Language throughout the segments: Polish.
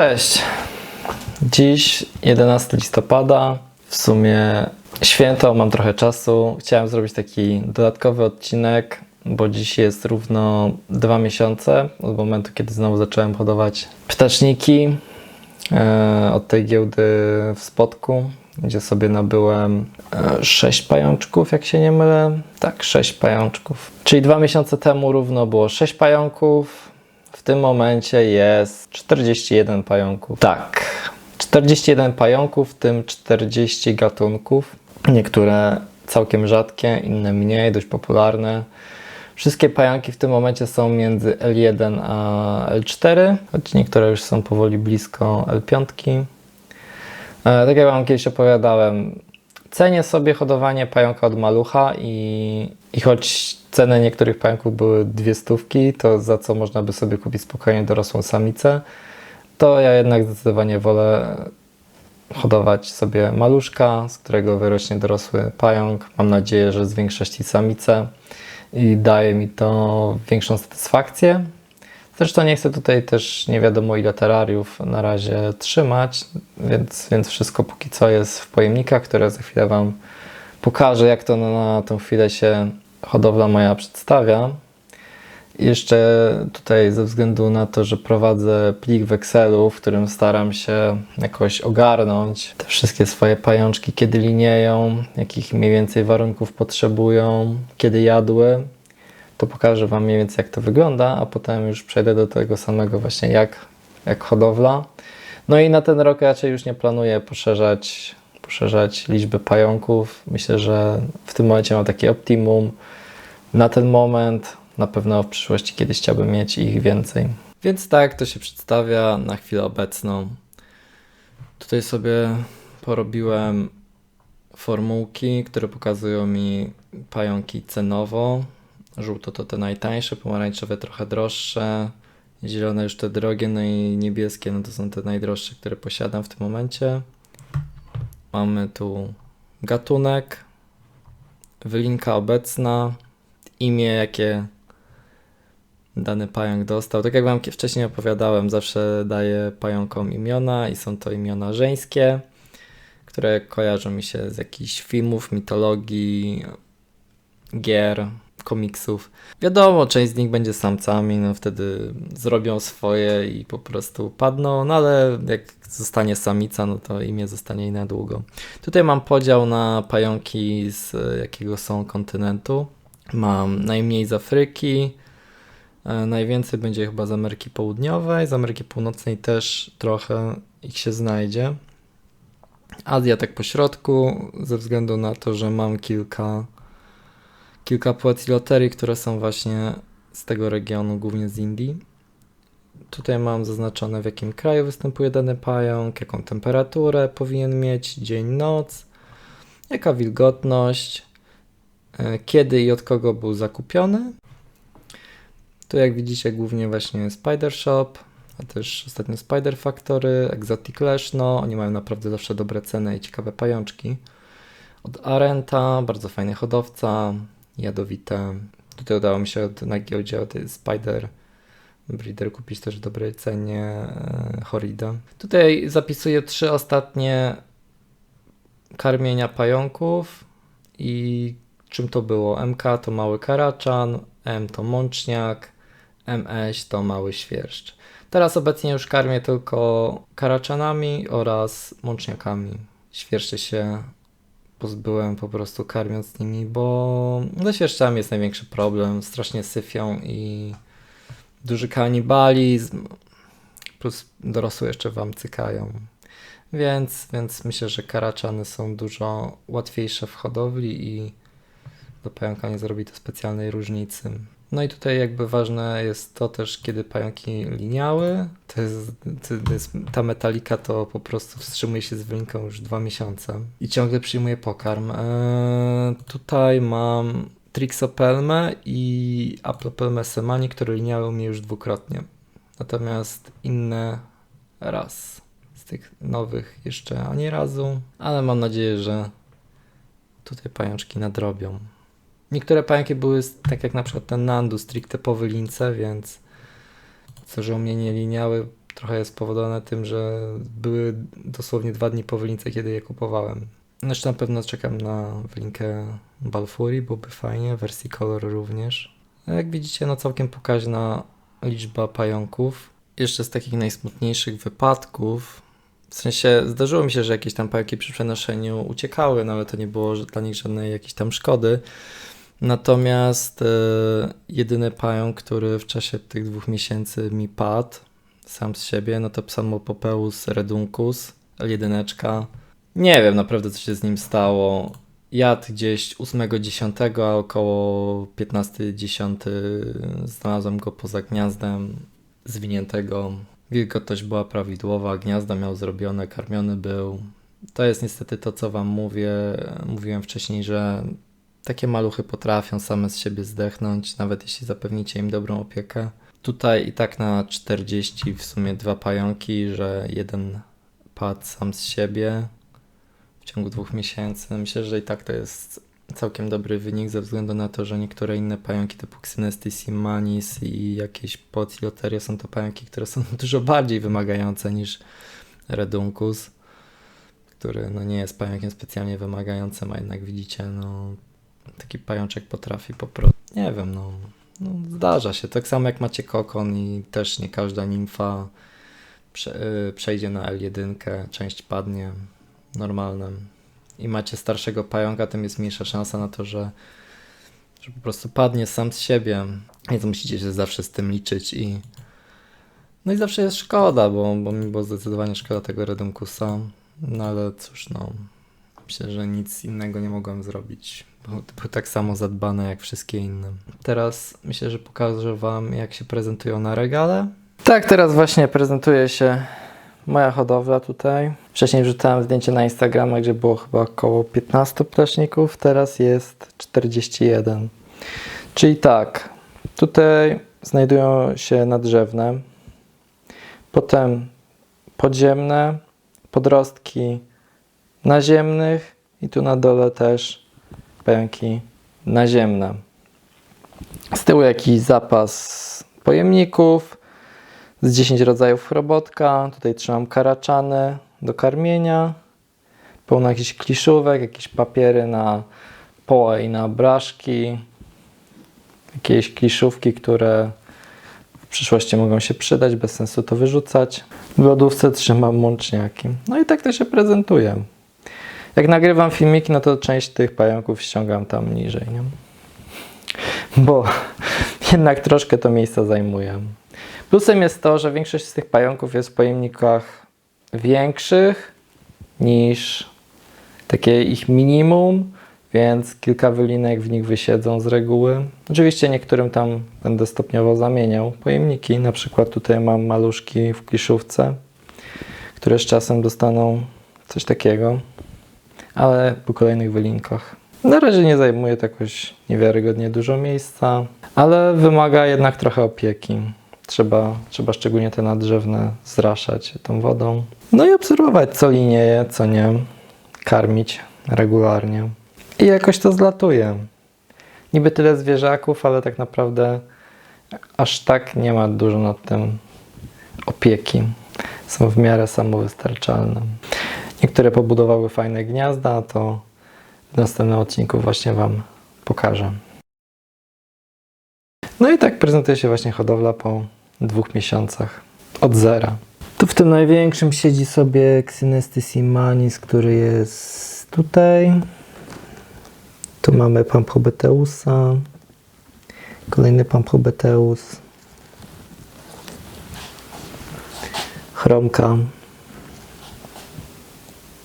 Cześć. Dziś 11 listopada. W sumie święto, mam trochę czasu. Chciałem zrobić taki dodatkowy odcinek, bo dziś jest równo dwa miesiące od momentu, kiedy znowu zacząłem hodować ptaczniki e, od tej giełdy w Spodku, gdzie sobie nabyłem e, sześć pajączków, jak się nie mylę. Tak, sześć pajączków. Czyli dwa miesiące temu równo było sześć pająków. W tym momencie jest 41 pająków. Tak, 41 pająków, w tym 40 gatunków. Niektóre całkiem rzadkie, inne mniej, dość popularne. Wszystkie pająki w tym momencie są między L1 a L4, choć niektóre już są powoli blisko L5. E, tak jak Wam kiedyś opowiadałem, cenię sobie hodowanie pająka od malucha i, i choć ceny niektórych pająków były dwie stówki, to za co można by sobie kupić spokojnie dorosłą samicę, to ja jednak zdecydowanie wolę hodować sobie maluszka, z którego wyrośnie dorosły pająk. Mam nadzieję, że z większości samice i daje mi to większą satysfakcję. Zresztą nie chcę tutaj też nie wiadomo ile terariów na razie trzymać, więc, więc wszystko póki co jest w pojemnikach, które za chwilę Wam pokażę, jak to na, na tą chwilę się hodowla moja przedstawia. Jeszcze tutaj ze względu na to, że prowadzę plik w Excelu, w którym staram się jakoś ogarnąć te wszystkie swoje pajączki, kiedy linieją, jakich mniej więcej warunków potrzebują, kiedy jadły, to pokażę Wam mniej więcej jak to wygląda, a potem już przejdę do tego samego właśnie jak, jak hodowla. No i na ten rok raczej już nie planuję poszerzać, poszerzać liczby pająków. Myślę, że w tym momencie mam takie optimum. Na ten moment, na pewno w przyszłości kiedyś chciałbym mieć ich więcej. Więc tak to się przedstawia na chwilę obecną. Tutaj sobie porobiłem formułki, które pokazują mi pająki cenowo. Żółto to te najtańsze, pomarańczowe trochę droższe, zielone już te drogie, no i niebieskie no to są te najdroższe, które posiadam w tym momencie. Mamy tu gatunek, wylinka obecna, imię jakie dany pająk dostał. Tak jak Wam wcześniej opowiadałem, zawsze daję pająkom imiona i są to imiona żeńskie, które kojarzą mi się z jakichś filmów, mitologii, gier, komiksów. Wiadomo, część z nich będzie samcami, no wtedy zrobią swoje i po prostu padną, no ale jak zostanie samica, no to imię zostanie jej na długo. Tutaj mam podział na pająki z jakiego są kontynentu. Mam najmniej z Afryki, e, najwięcej będzie chyba z Ameryki Południowej, z Ameryki Północnej też trochę ich się znajdzie. Azja tak po środku, ze względu na to, że mam kilka kilka płet i loterii, które są właśnie z tego regionu, głównie z Indii. Tutaj mam zaznaczone w jakim kraju występuje dany pająk, jaką temperaturę powinien mieć, dzień, noc, jaka wilgotność, e, kiedy i od kogo był zakupiony. Tu jak widzicie głównie właśnie Spider Shop, a też ostatnio Spider Factory, Exotic Leszno, oni mają naprawdę zawsze dobre ceny i ciekawe pajączki. Od Arenta, bardzo fajny hodowca, jadowite. Tutaj udało mi się od, na giełdzie od Spider Breeder kupić też w dobrej cenie e, Horida. Tutaj zapisuję trzy ostatnie karmienia pająków i czym to było. MK to mały karaczan, M to mączniak, MS to mały świerszcz. Teraz obecnie już karmię tylko karaczanami oraz mączniakami. Świerszcze się pozbyłem po prostu karmiąc nimi, bo ze jest największy problem. Strasznie syfią i duży kanibalizm, plus dorosłe jeszcze wam cykają. Więc, więc myślę, że karaczany są dużo łatwiejsze w hodowli i do pająka nie zrobi to specjalnej różnicy. No i tutaj jakby ważne jest to też, kiedy pająki liniały, to jest, to jest, ta metalika to po prostu wstrzymuje się z wylinką już dwa miesiące i ciągle przyjmuje pokarm. Eee, tutaj mam Trixopelmę i Aplopelmę semani, które liniały mnie już dwukrotnie. Natomiast inne raz. Z tych nowych jeszcze ani razu, ale mam nadzieję, że tutaj pajączki nadrobią. Niektóre pająki były tak jak na przykład ten Nandu stricte po wylince, więc co, że u mnie nie liniały, trochę jest spowodowane tym, że były dosłownie dwa dni po wylince, kiedy je kupowałem. Jeszcze na pewno czekam na wylinkę Balfuri, byłoby fajnie, wersji kolor również. No Jak widzicie, no całkiem pokaźna liczba pająków. Jeszcze z takich najsmutniejszych wypadków, w sensie zdarzyło mi się, że jakieś tam pająki przy przenoszeniu uciekały, no ale to nie było dla nich żadnej jakiejś tam szkody. Natomiast e, jedyny pająk, który w czasie tych dwóch miesięcy mi padł sam z siebie, no to Psalmopopeus reduncus, jedyneczka. Nie wiem naprawdę, co się z nim stało. Jadł gdzieś 8-10, a około 15-10 znalazłem go poza gniazdem zwiniętego. Wilgotność była prawidłowa, gniazdo miał zrobione, karmiony był. To jest niestety to, co Wam mówię. Mówiłem wcześniej, że takie maluchy potrafią same z siebie zdechnąć, nawet jeśli zapewnicie im dobrą opiekę. Tutaj i tak na 40 w sumie dwa pająki, że jeden padł sam z siebie w ciągu dwóch miesięcy. Myślę, że i tak to jest całkiem dobry wynik ze względu na to, że niektóre inne pająki typu Xynystis manis i jakieś Poeciloteria są to pająki, które są dużo bardziej wymagające niż Reduncus, który no nie jest pająkiem specjalnie wymagającym, a jednak widzicie, no taki pajączek potrafi po prostu, nie wiem, no, no zdarza się. Tak samo jak macie kokon i też nie każda nimfa prze, y, przejdzie na L1, część padnie, normalne. I macie starszego pająka, tym jest mniejsza szansa na to, że, że po prostu padnie sam z siebie. Więc musicie się zawsze z tym liczyć i no i zawsze jest szkoda, bo, bo mi było zdecydowanie szkoda tego Redunkusa. No ale cóż, no myślę, że nic innego nie mogłem zrobić, bo był tak samo zadbane jak wszystkie inne. Teraz myślę, że pokażę Wam, jak się prezentują na regale. Tak, teraz właśnie prezentuje się moja hodowla tutaj. Wcześniej wrzucałem zdjęcie na Instagrama, gdzie było chyba około 15 ptaszników, teraz jest 41. Czyli tak, tutaj znajdują się nadrzewne, potem podziemne, podrostki naziemnych i tu na dole też pająki naziemne. Z tyłu jakiś zapas pojemników, z 10 rodzajów robotka. Tutaj trzymam karaczany do karmienia. Pełno jakichś kliszówek, jakieś papiery na poła i na braszki. Jakieś kliszówki, które w przyszłości mogą się przydać, bez sensu to wyrzucać. W lodówce trzymam mączniaki. No i tak to się prezentuje. Jak nagrywam filmiki, no to część tych pająków ściągam tam niżej, nie? Bo jednak troszkę to miejsca zajmuje. Plusem jest to, że większość z tych pająków jest w pojemnikach większych niż takie ich minimum, więc kilka wylinek w nich wysiedzą z reguły. Oczywiście niektórym tam będę stopniowo zamieniał pojemniki. Na przykład tutaj mam maluszki w kliszówce, które z czasem dostaną coś takiego, ale po kolejnych wylinkach. Na razie nie zajmuje to jakoś niewiarygodnie dużo miejsca, ale wymaga jednak trochę opieki. Trzeba, trzeba szczególnie te nadrzewne zraszać tą wodą. No i obserwować, co linieje, co nie. Karmić regularnie. I jakoś to zlatuje. Niby tyle zwierzaków, ale tak naprawdę aż tak nie ma dużo nad tym opieki. Są w miarę samowystarczalne. Niektóre pobudowały fajne gniazda, to w następnym odcinku właśnie Wam pokażę. No i tak prezentuje się właśnie hodowla po dwóch miesiącach. Od zera. Tu w tym największym siedzi sobie Xynystis manis, który jest tutaj. Tu mamy Pamphobeteusa. Kolejny Pamphobeteus. Chromka.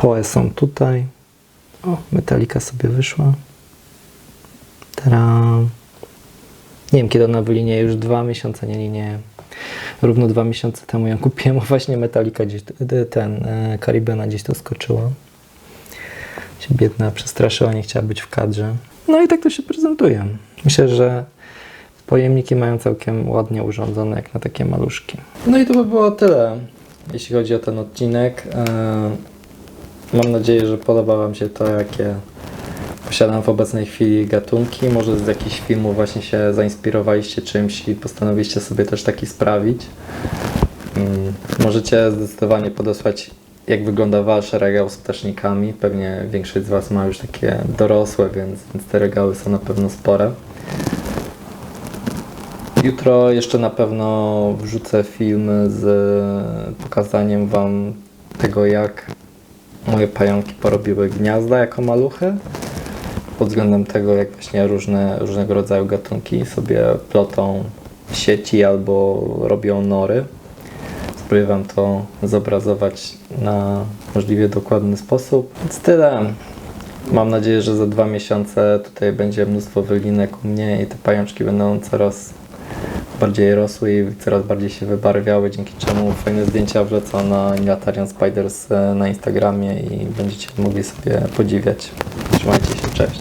Poe są tutaj. O, metalika sobie wyszła. Teraz. Nie wiem, kiedy ona wylinieje, już dwa miesiące nie linieje. Równo dwa miesiące temu ją kupiłem, właśnie Metallica gdzieś, ten, e, Caribena gdzieś to skoczyła. Się biedna przestraszyła, nie chciała być w kadrze. No i tak to się prezentuje. Myślę, że pojemniki mają całkiem ładnie urządzone, jak na takie maluszki. No i to by było tyle, jeśli chodzi o ten odcinek. E, Mam nadzieję, że podoba Wam się to, jakie posiadam w obecnej chwili gatunki. Może z jakichś filmów właśnie się zainspirowaliście czymś i postanowiliście sobie też taki sprawić. Mm, Możecie zdecydowanie podesłać, jak wygląda wasz regał z ptasznikami. Pewnie większość z was ma już takie dorosłe, więc, więc te regały są na pewno spore. Jutro jeszcze na pewno wrzucę film z pokazaniem wam tego, jak moje pająki porobiły gniazda jako maluchy. Pod względem tego, jak właśnie różne, różnego rodzaju gatunki sobie plotą sieci albo robią nory. Spróbuję Wam to zobrazować na możliwie dokładny sposób. Więc tyle. Mam nadzieję, że za dwa miesiące tutaj będzie mnóstwo wylinek u mnie i te pajączki będą coraz bardziej rosły i coraz bardziej się wybarwiały, dzięki czemu fajne zdjęcia wlecą na Nilatarian Spiders e, na Instagramie i będziecie mogli sobie podziwiać. Trzymajcie się, cześć.